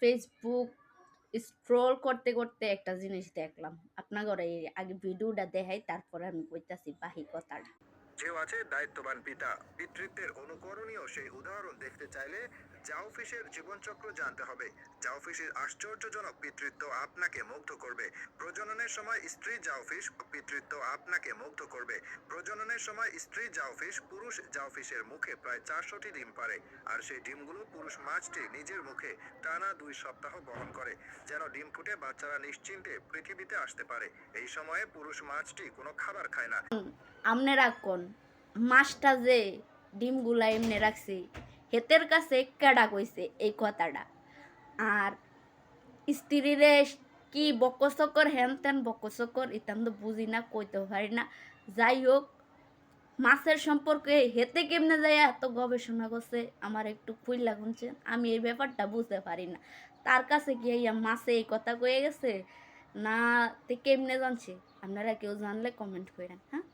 Facebook scroll করতে করতে একটা জিনিস দেখলাম। আপনার ঘরে আগে ভিডিওটা দেখাই, তারপরে আমি কইতাছি বাহি কথাটা যেও আছে দায়িত্ববান পিতা। পিতৃত্বের অনুকরণীয় সেই উদাহরণ দেখতে চাইলে জাওফিশের জীবনচক্র জানতে হবে। জাওফিশের আশ্চর্যজনক পিতৃত্ব আপনাকে মুগ্ধ করবে। প্রজননের সময় স্ত্রী জাওফিশ পিতৃত্ব আপনাকে মুগ্ধ করবে। প্রজননের সময় স্ত্রী জাওফিশ পুরুষ জাওফিশের মুখে প্রায় চারশোটি ডিম পারে আর সেই ডিমগুলো পুরুষ মাছটি নিজের মুখে টানা দুই সপ্তাহ বহন করে, যেন ডিম ফুটে বাচ্চারা নিশ্চিন্তে পৃথিবীতে আসতে পারে। এই সময়ে পুরুষ মাছটি কোনো খাবার খায় না। আপনারা কোন মাছটা যে ডিমগুলা এমনি রাখছে, হেতের কাছে কেডা কইছে এই কথাটা। আর স্ত্রীরে কি বকচকর হেন তেন বকচকর ইতাম তো বুঝি না কইতে পারি না। যাই হোক, মাছের সম্পর্কে হেতে কেমনে যায় এত গবেষণা করছে, আমার একটু ফুল লাগুনছে আমি এই ব্যাপারটা বুঝতে পারি না। তার কাছে কি ইয়া মাছে এই কথা কয়ে গেছে? না, তে কেমনে জানছে? আপনারা কেউ জানলে কমেন্ট করেন হ্যাঁ?